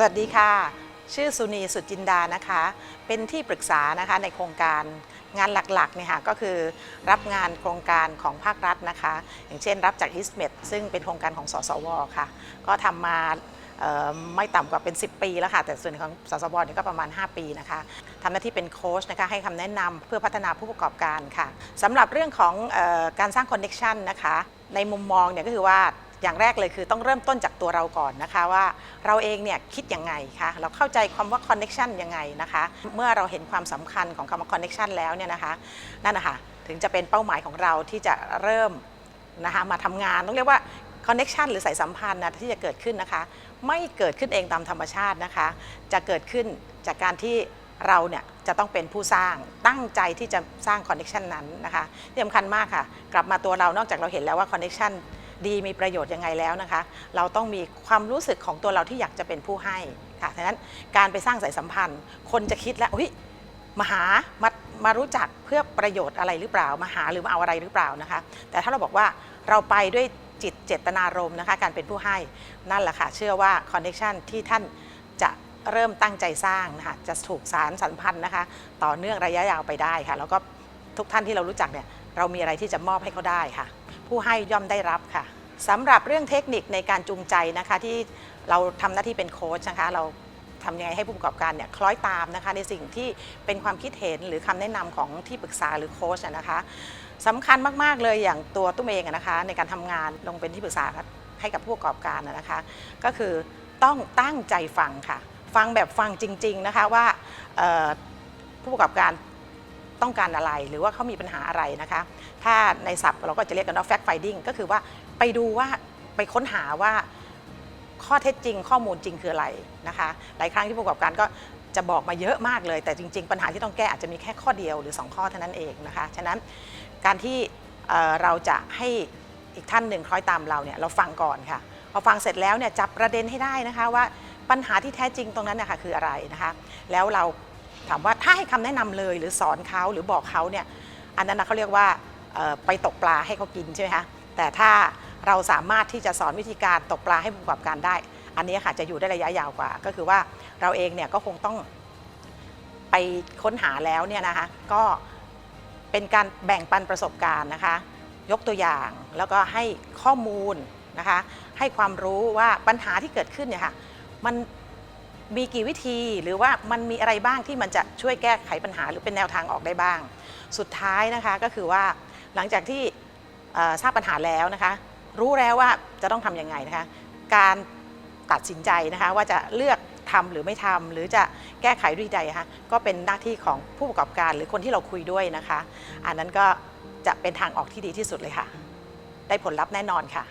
สวัสดีค่ะ ชื่อสุนีสุจินดานะคะ เป็นที่ปรึกษานะคะในโครงการงานหลักๆเนี่ยค่ะก็คือรับงานโครงการของภาครัฐนะคะ อย่างเช่นรับจากฮิสเมดซึ่งเป็นโครงการของสสวค่ะ ก็ทำมาไม่ต่ำกว่าเป็น 10 ปีแล้วค่ะ แต่ส่วนของสสวนี่ก็ประมาณ 5 ปีนะคะทำหน้าที่เป็นโค้ชนะคะให้คำแนะนำเพื่อพัฒนาผู้ประกอบการค่ะสำหรับเรื่องของออการสร้างคอนเน็ชันนะคะในมุมมองเนี่ยก็คือว่า อย่างแรกเลยคือต้องเริ่มต้นจากตัวเราก่อนนะคะว่าเราเองเนี่ยคิดยังไงคะเราเข้าใจความว่า connection ยังไงนะคะ เมื่อเราเห็นความสำคัญของคำว่า connection แล้วเนี่ยนะคะนั่นนะคะถึงจะเป็นเป้าหมายของเราที่จะเริ่มนะคะมาทำงานต้องเรียกว่า connection หรือสายสัมพันธ์นะที่จะเกิดขึ้นนะคะ ไม่เกิดขึ้นเองตามธรรมชาตินะคะ จะเกิดขึ้นจากการที่เราเนี่ยจะต้องเป็นผู้สร้างตั้งใจที่จะสร้างคอนเน็ชันนั้นนะคะที่สำคัญมากค่ะ กลับมาตัวเรานอกจากเราเห็นแล้วว่าคอนเน็ชัน ดีมีประโยชน์ยังไงแล้วนะคะ เราต้องมีความรู้สึกของตัวเราที่อยากจะเป็นผู้ให้ค่ะฉะนั้นการไปสร้างสายสัมพันธ์ คนจะคิดแล้วอุ้ยมาหามามารู้จักเพื่อประโยชน์อะไรหรือเปล่า มาหาหรือมาเอาอะไรหรือเปล่านะคะ แต่ถ้าเราบอกว่าเราไปด้วยจิตเจตนารมณ์นะคะ การเป็นผู้ให้นั่นแหละค่ะ เชื่อว่าคอนเน็ชันที่ท่านจะเริ่มตั้งใจสร้างนะคะจะถูกสารสัมพันธ์นะคะ ต่อเนื่องระยะยาวไปได้ค่ะ แล้วก็ทุกท่านที่เรารู้จักเนี่ยเรามีอะไรที่จะมอบให้เขาได้ค่ะ ผู้ให้ย่อมได้รับค่ะสำหรับเรื่องเทคนิคในการจูงใจนะคะที่เราทำหน้าที่เป็นโค้ชนะคะเราทำยังไงให้ผู้ประกอบการเนี่ยคล้อยตามนะคะในสิ่งที่เป็นความคิดเห็นหรือคำแนะนำของที่ปรึกษาหรือโค้ชนะคะสำคัญมาก ๆ เลยอย่างตัวตุ้มเองนะคะในการทำงานลงเป็นที่ปรึกษาให้กับผู้ประกอบการนะคะ ก็คือต้องตั้งใจฟังค่ะ ฟังแบบฟังจริง ๆ นะคะว่าผู้ประกอบการ ต้องการอะไร หรือว่าเขามีปัญหาอะไรนะคะ ถ้าในศัพท์เราก็จะเรียกกันว่า fact finding ก็คือว่าไปดูว่าไปค้นหาว่าข้อเท็จจริง ข้อมูลจริงคืออะไรนะคะ หลายครั้งที่ผู้ประกอบการก็จะบอกมาเยอะมากเลย แต่จริง ๆ ปัญหาที่ต้องแก้อาจจะมีแค่ข้อเดียวหรือ 2 ข้อเท่านั้นเองนะคะ ฉะนั้นการที่เอ่อเราจะให้อีกท่านหนึ่งคล้อยตามเราเนี่ยเราฟังก่อนค่ะ พอฟังเสร็จแล้วเนี่ยจับประเด็นให้ได้นะคะว่าปัญหาที่แท้จริงตรงนั้นนะคะคืออะไรนะคะ แล้วเรา ถามว่าถ้าให้คำแนะนำเลยหรือสอนเขาหรือบอกเขาเนี่ยอันนั้นนะเขาเรียกว่าไปตกปลาให้เขากินใช่ไหมคะแต่ถ้าเราสามารถที่จะสอนวิธีการตกปลาให้ผู้ประกอบการได้ อันนี้ค่ะจะอยู่ได้ระยะยาวกว่า ก็คือว่าเราเองเนี่ยก็คงต้องไปค้นหาแล้วเนี่ยนะคะก็เป็นการแบ่งปันประสบการณ์นะคะ ยกตัวอย่างแล้วก็ให้ข้อมูลนะคะ ให้ความรู้ว่าปัญหาที่เกิดขึ้นเนี่ยค่ะมัน มีกี่วิธีหรือว่ามันมีอะไรบ้างที่มันจะช่วยแก้ไขปัญหาหรือเป็นแนวทางออกได้บ้าง สุดท้ายนะคะก็คือว่าหลังจากที่ทราบปัญหาแล้วนะคะ รู้แล้วว่าจะต้องทำยังไงนะคะ การตัดสินใจนะคะว่าจะเลือกทำหรือไม่ทำหรือจะแก้ไขด้วยใดคะก็เป็นหน้าที่ของผู้ประกอบการหรือคนที่เราคุยด้วยนะคะ อันนั้นก็จะเป็นทางออกที่ดีที่สุดเลยค่ะ ได้ผลลัพธ์แน่นอนค่ะ